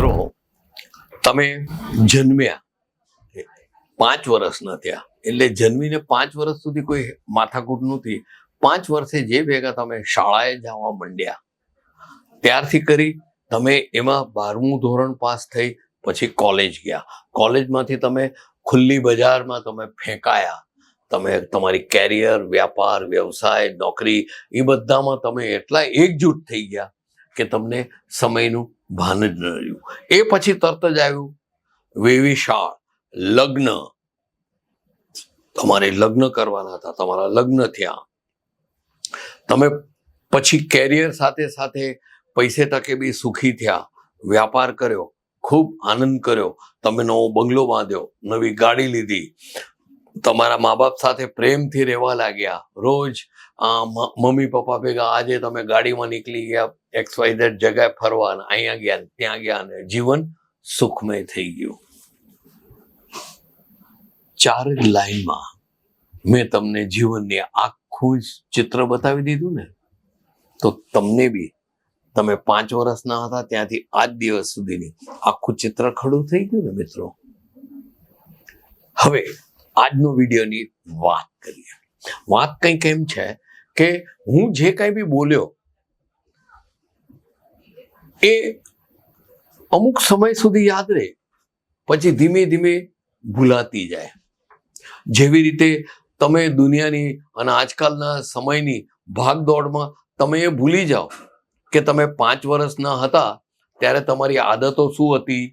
મિત્રો, તમે જન્મ્યા પાંચ વર્ષના થયા. એટલે જન્મીને પાંચ વર્ષ સુધી કોઈ માથાકૂટ નહોતી. પાંચ વર્ષે જે ભેગા તમે શાળાએ જવા માંડ્યા, ત્યારથી કરી તમે એમાં બારમું ધોરણ પાસ થઈ પછી કોલેજ ગયા. કોલેજમાંથી તમે ખુલ્લી બજારમાં તમે ફેંકાયા. તમે તમારી કેરિયર, વ્યાપાર, વ્યવસાય, નોકરી, એ બધામાં તમે એટલા એકજૂટ થઈ ગયા કે તમને સમયનું ભાન જ ન રહ્યું. એ પછી તરત જ આવ્યું વેવિશાળ લગ્ન. તમારે લગ્ન કરવાના હતા, તમારા લગ્ન થયા. તમે પછી કેરિયર સાથે સાથે પૈસે ટકે બી સુખી થયા, વ્યાપાર કર્યો, ખૂબ આનંદ કર્યો, તમે નવો બંગલો બાંધ્યો, નવી ગાડી લીધી તમારા મા બાપ સાથે પ્રેમથી રહેવા લાગ્યા. રોજ મમ્મી પપ્પા ભેગા, આજે તમે ગાડીમાં નીકળી ગયા, એક્સ વાય ઝેડ જગ્યાએ ફરવા અહીંયા ગયા ત્યાં ગયા ને, જીવન સુખમય થઈ ગયું. ચાર જ લાઈનમાં મેં તમને જીવનની આખું જ ચિત્ર બતાવી દીધું ને, તો તમને બી, તમે પાંચ વર્ષના હતા ત્યાંથી આજ દિવસ સુધીની આખું ચિત્ર ખડું થઈ ગયું ને મિત્રો? હવે આજનો વિડીયોની વાત કરીએ. વાત કંઈક એમ છે કે હું જે કંઈ બી બોલ્યો, એ અમુક સમય સુધી યાદ રહે, પછી ધીમે ધીમે ભૂલાતી જાય. જેવી રીતે તમે દુનિયાની અને આજકાલના સમયની ભાગદોડમાં તમે એ ભૂલી જાઓ કે તમે પાંચ વર્ષના હતા, ત્યારે તમારી આદતો શું હતી?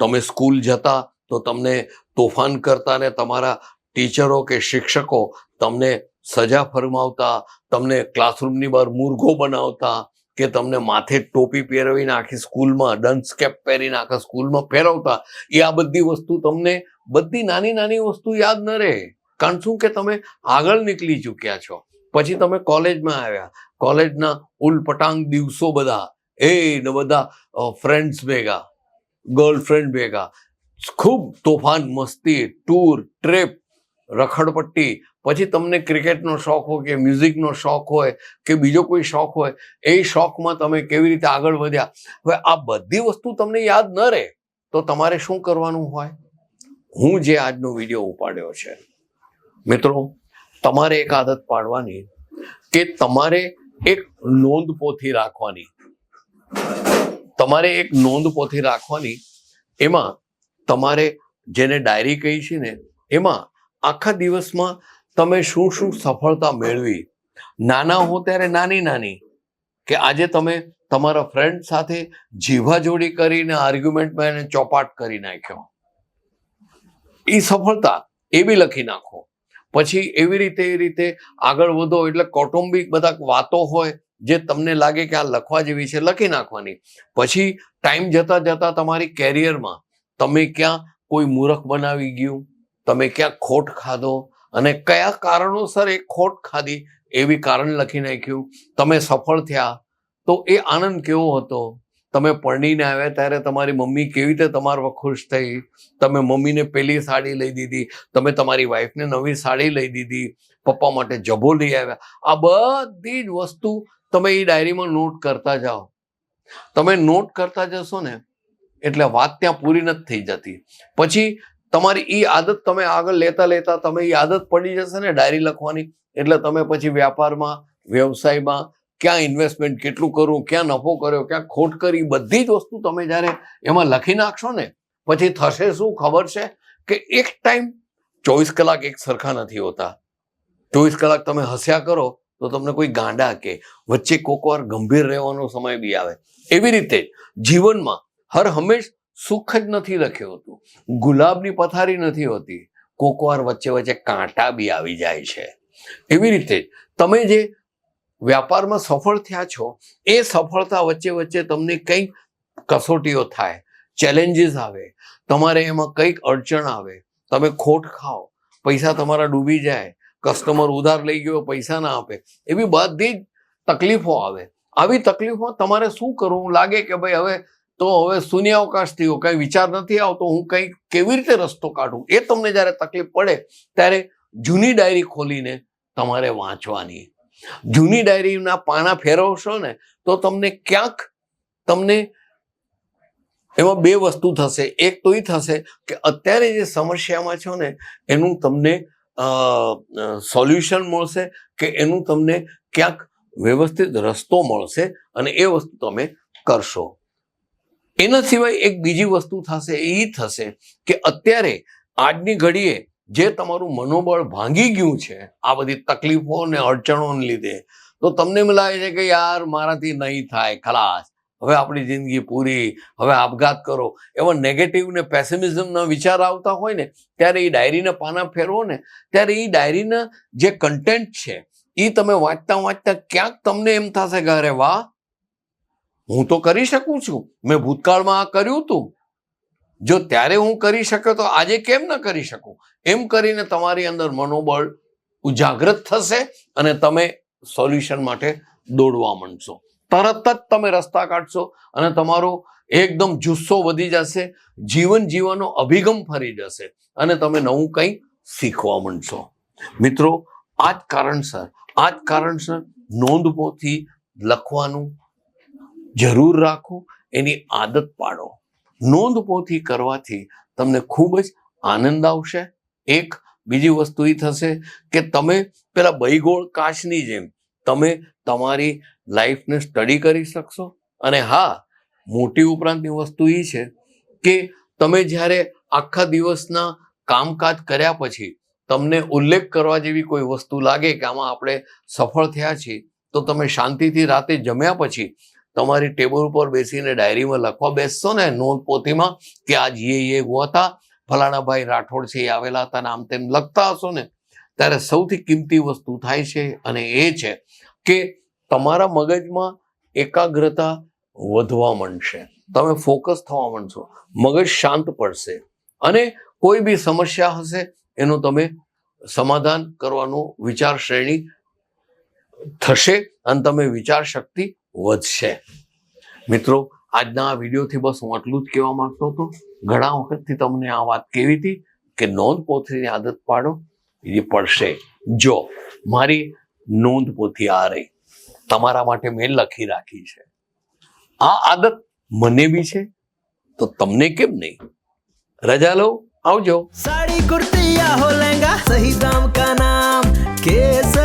તમે સ્કૂલ જતા તો તમને તોફાન કરતા ને તમારા ટીચરો કે શિક્ષકો તમને સજા ફરમાવતા, તમને ક્લાસરૂમની બહાર મૂર્ખો બનાવતા કે તમને માથે ટોપી પહેરવીને આખી સ્કૂલમાં ડન્સ કેપ પહેરીને આખા સ્કૂલમાં ફેરવતા, એ આ બધી વસ્તુ તમને બધી નાની નાની વસ્તુ યાદ ન રહે. કારણ શું કે તમે આગળ નીકળી ચૂક્યા છો. પછી તમે કોલેજમાં આવ્યા. કોલેજના ઉલપટાંગ દિવસો બધા. એ બધા ફ્રેન્ડ્સ ભેગા ગર્લફ્રેન્ડ ભેગા. ખૂબ તોફાન, મસ્તી, ટૂર, ટ્રીપ, રખડપટ્ટી. પછી તમને ક્રિકેટનો શોખ હોય કે મ્યુઝિકનો શોખ હોય કે બીજો કોઈ શોખ હોય, એ શોખમાં તમે કેવી રીતે આગળ વધ્યા? હવે આ બધી વસ્તુ તમને યાદ ન રહે તો તમારે શું કરવાનું હોય? હું જે આજનો વીડિયો ઉપાડ્યો છે, મિત્રો, તમારે એક આદત પાડવાની કે તમારે એક નોંધ પોથી રાખવાની. તમારે એક નોંધ પોથી રાખવાની. એમાં તમારે જેને ડાયરી કહી છે ને, એમાં આખા દિવસમાં તમે શું શું સફળતા મેળવી? નાના હો ત્યારે નાની નાની, કે આજે તમે તમારા ફ્રેન્ડ સાથે જીવાજોડી કરીને આર્ગ્યુમેન્ટમાં એને ચોપાટ કરી નાખ્યો. એ સફળતા એ બી લખી નાખો. પછી એવી રીતે એ રીતે આગળ વધો, એટલે કૌટુંબિક બધા વાતો હોય, જે તમને લાગે કે આ લખવા જેવી છે, લખી નાખવાની. પછી ટાઈમ જતા જતા તમારી કેરિયરમાં તમે ક્યાં કોઈ મૂરખ બનાવી ગયું? તમે ક્યાં ખોટ ખાધો? અને કયા કારણોસર એ ખોટ ખાધી? એવી કારણ લખી નાખ્યું. તમે સફળ થયા. તો એ આનંદ કેવો હતો? તમે પરણીને આવ્યા ત્યારે તમારી મમ્મી કેવી રીતે તમારા ખુશ થઈ? તમે મમ્મીને પેલી સાડી લઈ દીધી. તમે તમારી વાઈફને નવી સાડી લઈ દીધી. પપ્પા માટે જભો લઈ આવ્યા. આ બધી જ વસ્તુ તમે એ ડાયરીમાં નોટ કરતા જાઓ. તમે નોટ કરતા જશો ને એટલે વાત ત્યાં પૂરી નથી થઈ જતી. પછી તમારી એ આદત તમે આગળ લેતા લેતા તમે એ આદત પડી જશે ને ડાયરી લખવાની? એટલે તમે પછી વ્યાપારમાં, વ્યવસાયમાં ક્યાં ઇન્વેસ્ટમેન્ટ કેટલું કરવું ક્યાં નફો કર્યો, ક્યાં ખોટ કરી, બધી જ વસ્તુ તમે જ્યારે એમાં લખી નાખશો ને, પછી થશે શું, ખબર છે? કે એક ટાઈમ ચોવીસ કલાક એક સરખા નથી હોતા. ચોવીસ કલાક તમે હસ્યા કરો, તો તમને કોઈ ગાંડા કે, વચ્ચે કોક વાર ગંભીર રહેવાનો સમય બી આવે. એવી રીતે જીવનમાં હર હંમેશ સુખ જ નથી લખ્યું હતું. ગુલાબની પથારી નથી હોતી. કોકવાર વચ્ચે વચ્ચે કાંટા બી આવી જાય છે. એવી રીતે તમે જે વ્યાપારમાં સફળ થયા છો, એ સફળતા વચ્ચે વચ્ચે તમને કંઈક કસોટીઓ થાય ચેલેન્જીસ આવે, તમારે એમાં કંઈક અડચણ આવે, તમે ખોટ ખાઓ, પૈસા તમારા ડૂબી જાય કસ્ટમર ઉધાર લઈ ગયો, પૈસા ના આપે, એવી બધી જ તકલીફો આવે. આવી તકલીફમાં તમારે શું કરવું? લાગે કે ભાઈ હવે તો હવે શૂન્યાવકાશ થયો, કંઈ વિચાર નથી આવતો, હું કંઈક કેવી રીતે રસ્તો કાઢું? એ તમને જ્યારે તકલીફ પડે, ત્યારે જૂની ડાયરી ખોલીને તમારે વાંચવાની. જૂની ડાયરીના પાના ફેરવશો ને, તો તમને ક્યાંક તમને એમાં બે વસ્તુ થશે. એક તો એ થશે કે અત્યારે જે સમસ્યામાં છો ને, એનું તમને સોલ્યુશન મળશે કે એનું તમને ક્યાંક વ્યવસ્થિત રસ્તો મળશે અને એ વસ્તુ તમે કરશો. એના સિવાય એક બીજી વસ્તુ થશે, એ થશે કે અત્યારે આજની ઘડીએ જે તમારું મનોબળ ભાંગી ગયું છે, આ બધી તકલીફો અને અડચણોને લીધે, તો તમને એમ લાગે છે કે યાર મારાથી નહીં થાય, ખલાસ. હવે આપણી જિંદગી પૂરી, હવે આપઘાત કરો. એવા નેગેટિવ ને પેસિમિઝમના વિચાર આવતા હોય ને, ત્યારે એ ડાયરીના પાના ફેરવો ને, ત્યારે એ ડાયરીના જે કન્ટેન્ટ છે એ તમે વાંચતા વાંચતા ક્યાંક તમને એમ થશે કે અરે વાહ હું તો કરી શકું છું. મેં ભૂતકાળમાં આ કર્યું હતું જો ત્યારે હું કરી શક્યો તો આજે કેમ ન કરી શકું? એમ કરીને તમારી અંદર મનોબળ ઉજાગ્રત થશે અને તમે સોલ્યુશન માટે દોડવા માંડશો. તરત જ તમે રસ્તા કાઢશો અને તમારો એકદમ જુસ્સો વધી જશે. જીવન જીવવાનો અભિગમ ફરી જશે અને તમે નવું કંઈ શીખવા માંડશો. મિત્રો, આ જ કારણસર, આ જ કારણસર નોંધપોથી લખવાનું જરૂર રાખો, એની આદત પાડો. નોંધપોથી કરવાથી તમને ખૂબ જ આનંદ આવશે. એક બીજી વસ્તુ એ થશે કે તમે પેલા બૈગોળ કાચની જેમ તમે તમારી લાઈફને સ્ટડી કરી શકશો. અને હા, મોટી ઉપરાંતની વસ્તુ એ છે કે તમે જ્યારે આખા દિવસના કામકાજ કર્યા પછી તમને ઉલ્લેખ કરવા જેવી કોઈ વસ્તુ લાગે કે આમાં આપણે સફળ થયા છીએ, તો તમે શાંતિથી રાતે જમ્યા પછી તમારી ટેબલ ઉપર બેસીને ડાયરીમાં લખવા બેસશો ને નોંધ પોથીમાં કે આજ યે એ હતા. ફલાણાભાઈ રાઠોડ છે એ આવેલા હતા આમ તેમ લખતા હશો ને, ત્યારે સૌથી કિંમતી વસ્તુ થાય છે અને એ છે કે તમારા મગજમાં એકાગ્રતા વધવા માંડશે. તમે ફોકસ થવા માંડશો. મગજ શાંત પડશે. અને કોઈ બી સમસ્યા હશે એનું તમે સમાધાન કરવાનું વિચાર શ્રેણી થશે અને તમે વિચાર શક્તિ વધશે. મિત્રો, આજના આ વિડીયોથી બસ હું આટલું જ કહેવા માંગતો હતો. ઘણા વખતથી તમને આ વાત કેવી હતી કે નોંધપોથીની આદત પાડો, એ પડશે. જો મારી નોંધપોથી આ રહી, તમારા માટે મેં લખી રાખી છે. આ આદત મને બી છે, તો તમને કેમ નહીં? રજા લો, આવજો. સાડી, કુર્તી સહી, દામ કા નામ કેસ